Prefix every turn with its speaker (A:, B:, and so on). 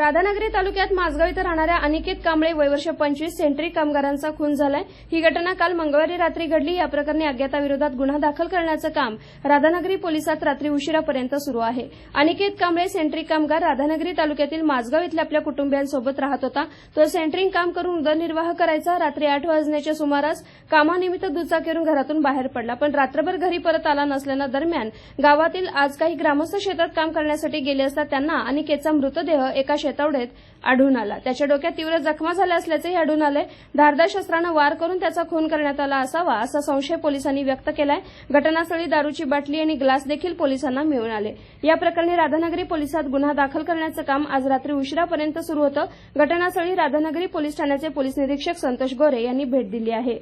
A: राधानगरी तालुक्यात माझगाव इथं राहणाऱ्या अनिकेत कांबळे वयवर्ष पंचवीस सेंट्री कामगारांचा खून झालाय. ही घटना काल मंगळवारी रात्री घडली. या प्रकरणी अज्ञाताविरोधात गुन्हा दाखल करण्याचं काम राधानगरी पोलिसात रात्री उशिरापर्यंत सुरू आहे. अनिकेत कांबळे सेंट्री कामगार राधानगरी तालुक्यातील माझगाव इथल्या आपल्या कुटुंबियांसोबत राहत होता. तो सेंट्रिंग काम करून उदरनिर्वाह करायचा. रात्री आठ वाजण्याच्या सुमारास कामानिमित्त दुचाकीवरून घरातून बाहेर पडला पण रात्रभर घरी परत आला नसल्यानं दरम्यान गावातील आज काही ग्रामस्थ शेतात काम करण्यासाठी गेले असता त्यांना अनिकेतचा मृतदेह एका शेतवडेत आढळून आला. त्याच्या डोक्यात तीव्र जखमा झाल्या असल्याचंही आढळून आलंय. धारदार शस्त्रानं वार करून त्याचा खून करण्यात आला असावा असा संशय पोलिसांनी व्यक्त केलाय. घटनास्थळी दारूची बाटली आणि ग्लास देखील पोलिसांना मिळून आले. या प्रकरणी राधानगरी पोलिसात गुन्हा दाखल करण्याचं काम आज रात्री उशिरापर्यंत सुरू होतं. घटनास्थळी राधानगरी पोलीस ठाण्याचे पोलीस निरीक्षक संतोष गोरे यांनी भेट दिली आहे.